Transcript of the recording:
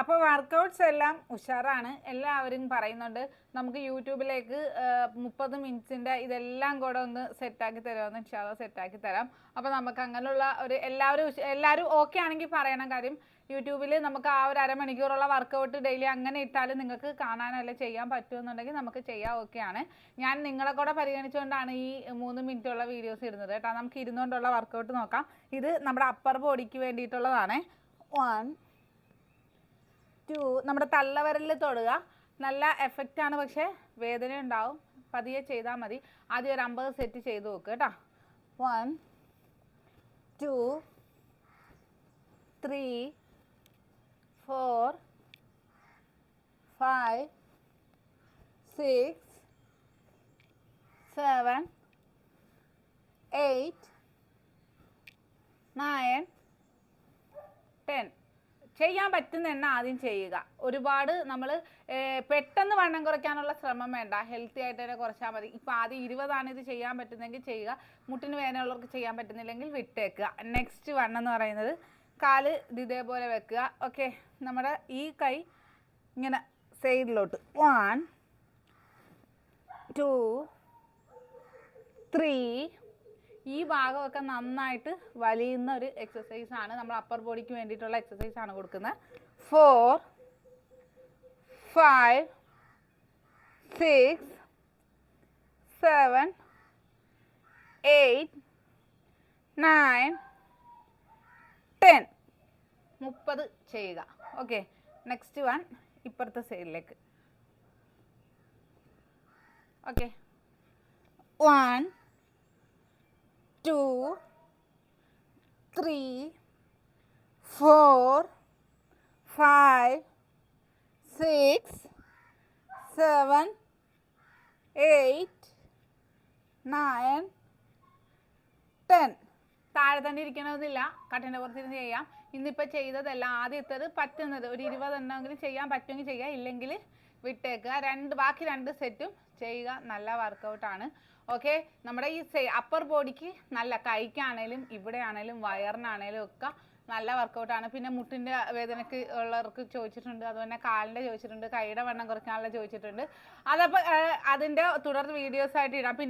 അപ്പോൾ വർക്കൗട്ട്സ് എല്ലാം ഉഷാറാണ്. എല്ലാവരും പറയുന്നുണ്ട് നമുക്ക് യൂട്യൂബിലേക്ക് മുപ്പത് മിനിറ്റ്സിന്റെ ഇതെല്ലാം കൂടെ ഒന്ന് സെറ്റാക്കി തരാമെന്ന് ഇൻഷാല്ല സെറ്റാക്കി തരാം. അപ്പോൾ നമുക്ക് അങ്ങനെയുള്ള ഒരു എല്ലാവരും എല്ലാവരും ഓക്കെ ആണെങ്കിൽ പറയണം കാര്യം. യൂട്യൂബിൽ നമുക്ക് ആ ഒരു അരമണിക്കൂറുള്ള വർക്കൗട്ട് ഡെയിലി അങ്ങനെ ഇട്ടാലും നിങ്ങൾക്ക് കാണാനല്ല ചെയ്യാൻ പറ്റുമെന്നുണ്ടെങ്കിൽ നമുക്ക് ചെയ്യാൻ ഓക്കെയാണ് ഞാൻ നിങ്ങളെ കൂടെ പരിഗണിച്ചുകൊണ്ടാണ് ഈ മൂന്ന് മിനിറ്റുള്ള വീഡിയോസ് ഇടുന്നത് കേട്ടോ. നമുക്ക് ഇരുന്നുകൊണ്ടുള്ള വർക്കൗട്ട് നോക്കാം. ഇത് നമ്മുടെ അപ്പർ ബോഡിക്ക് വേണ്ടിയിട്ടുള്ളതാണ്. വൺ ടു നമ്മുടെ തള്ളവരലിൽ തൊടുക. നല്ല എഫക്റ്റ് ആണ് പക്ഷേ വേദന ഉണ്ടാവും. പതിയെ ചെയ്താൽ മതി. ആദ്യം ഒരു അമ്പത് സെറ്റ് ചെയ്ത് നോക്കുക കേട്ടോ one two three four five six seven eight nine ten ചെയ്യാൻ പറ്റുന്ന എണ്ണ ആദ്യം ചെയ്യുക. ഒരുപാട് നമ്മൾ പെട്ടെന്ന് വണ്ണം കുറയ്ക്കാനുള്ള ശ്രമം വേണ്ട. ഹെൽത്തി ആയിട്ട് തന്നെ കുറച്ചാൽ മതി. ഇപ്പം ആദ്യം ഇരുപതാണ് ഇത് ചെയ്യാൻ പറ്റുന്നെങ്കിൽ ചെയ്യുക. മുട്ടിന് വേദനയുള്ളവർക്ക് ചെയ്യാൻ പറ്റുന്നില്ലെങ്കിൽ വിട്ടേക്കുക. നെക്സ്റ്റ് വണ്ണം എന്ന് പറയുന്നത് കാൽ ഇത് ഇതേപോലെ വെക്കുക. ഓക്കെ നമ്മുടെ ഈ കൈ ഇങ്ങനെ സൈഡിലോട്ട് വൺ ടു ത്രീ ഈ ഭാഗമൊക്കെ നന്നായിട്ട് വലിയുന്ന ഒരു എക്സസൈസ് ആണ്. നമ്മൾ അപ്പർ ബോഡിക്ക് വേണ്ടിയിട്ടുള്ള എക്സസൈസ് ആണ് കൊടുക്കുന്നത്. Four five six seven eight nine ten മുപ്പത് ചെയ്യുക. ഓക്കെ നെക്സ്റ്റ് വൺ ഇപ്പുറത്തെ സൈഡിലേക്ക് okay one two three four five six seven eight nine ten. താഴെ തന്നെ ഇരിക്കണമെന്നില്ല കട്ടിന്റെ പുറത്തിരുന്ന് ചെയ്യാം. ഇന്നിപ്പോൾ ചെയ്തതെല്ലാം ആദ്യത്തേത് പറ്റുന്നത്. ഒരു ഇരുപതെണ്ണമെങ്കിലും ചെയ്യാൻ പറ്റുമെങ്കിൽ ചെയ്യാം. ഇല്ലെങ്കിൽ വിട്ടേക്കുക രണ്ട് ബാക്കി രണ്ട് സെറ്റും ചെയ്യുക നല്ല വർക്കൗട്ടാണ് ഓക്കെ നമ്മുടെ ഈ അപ്പർ ബോഡിക്ക് നല്ല കൈക്കാണേലും ഇവിടെ ആണേലും വയറിനാണേലും ഒക്കെ നല്ല വർക്കൗട്ടാണ് പിന്നെ മുട്ടിന്റെ വേദനക്ക് ഉള്ളവർക്ക് ചോദിച്ചിട്ടുണ്ട്. അതുപോലെ കാലിന്റെ ചോദിച്ചിട്ടുണ്ട്. കൈയുടെ വണ്ണം കുറയ്ക്കാനുള്ള ചോദിച്ചിട്ടുണ്ട്. അതപ്പോൾ അതിന്റെ തുടർ വീഡിയോസ് ആയിട്ട് ഇടാം. പിന്നെ